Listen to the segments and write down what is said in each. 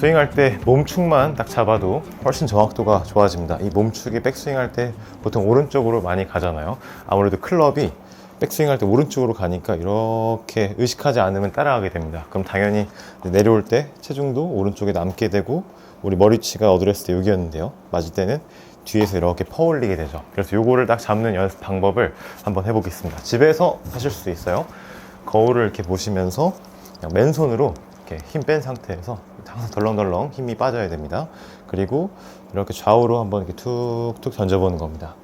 스윙할 때 몸축만 딱 잡아도 훨씬 정확도가 좋아집니다. 이 몸축이 백스윙할 때 보통 오른쪽으로 많이 가잖아요. 아무래도 클럽이 백스윙할 때 오른쪽으로 가니까 이렇게 의식하지 않으면 따라가게 됩니다. 그럼 당연히 내려올 때 체중도 오른쪽에 남게 되고 우리 머리치가 어드레스 때 여기였는데요. 맞을 때는 뒤에서 이렇게 퍼올리게 되죠. 그래서 요거를 딱 잡는 연습 방법을 한번 해보겠습니다. 집에서 하실 수 있어요. 거울을 이렇게 보시면서 그냥 맨손으로 이렇게 힘 뺀 상태에서 항상 덜렁덜렁 힘이 빠져야 됩니다. 그리고 이렇게 좌우로 한번 이렇게 툭툭 던져보는 겁니다.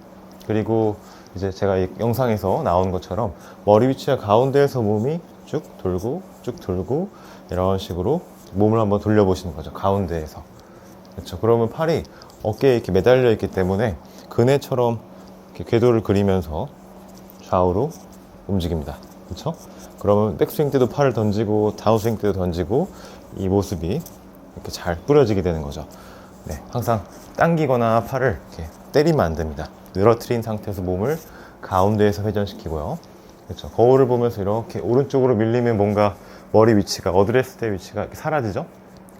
그리고 이제 제가 이 영상에서 나온 것처럼 머리 위치가 가운데에서 몸이 쭉 돌고 쭉 돌고 이런 식으로 몸을 한번 돌려보시는 거죠. 가운데에서. 그렇죠. 그러면 팔이 어깨에 이렇게 매달려 있기 때문에 그네처럼 이렇게 궤도를 그리면서 좌우로 움직입니다. 그렇죠? 그러면 백스윙 때도 팔을 던지고 다운스윙 때도 던지고 이 모습이 이렇게 잘 뿌려지게 되는 거죠. 네, 항상 당기거나 팔을 이렇게 때리면 안 됩니다. 늘어뜨린 상태에서 몸을 가운데에서 회전시키고요. 그렇죠. 거울을 보면서 이렇게 오른쪽으로 밀리면 뭔가 머리 위치가 어드레스 때 위치가 사라지죠.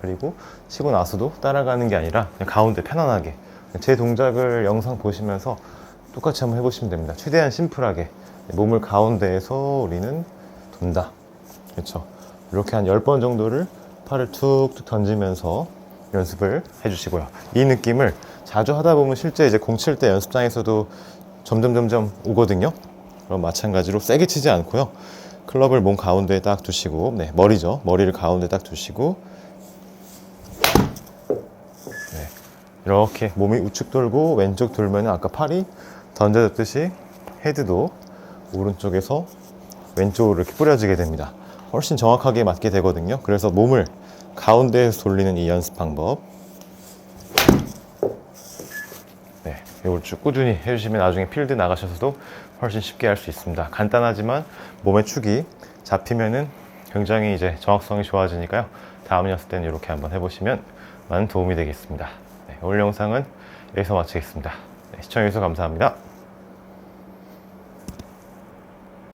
그리고 치고 나서도 따라가는 게 아니라 가운데 편안하게 제 동작을 영상 보시면서 똑같이 한번 해보시면 됩니다. 최대한 심플하게 몸을 가운데에서 우리는 돈다. 그렇죠. 이렇게 한 10번 정도를 팔을 툭툭 던지면서 연습을 해주시고요. 이 느낌을 자주 하다 보면 실제 이제 공 칠 때 연습장에서도 점점 점점 오거든요. 그럼 마찬가지로 세게 치지 않고요. 클럽을 몸 가운데에 딱 두시고, 네, 머리죠. 머리를 가운데 딱 두시고, 네, 이렇게 몸이 우측 돌고 왼쪽 돌면 아까 팔이 던져졌듯이 헤드도 오른쪽에서 왼쪽으로 이렇게 뿌려지게 됩니다. 훨씬 정확하게 맞게 되거든요. 그래서 몸을 가운데에서 돌리는 이 연습 방법. 네, 이걸 쭉 꾸준히 해주시면 나중에 필드 나가셔서도 훨씬 쉽게 할 수 있습니다. 간단하지만 몸의 축이 잡히면은 굉장히 이제 정확성이 좋아지니까요. 다음 연습 때는 이렇게 한번 해보시면 많은 도움이 되겠습니다. 네, 오늘 영상은 여기서 마치겠습니다. 네, 시청해주셔서 감사합니다.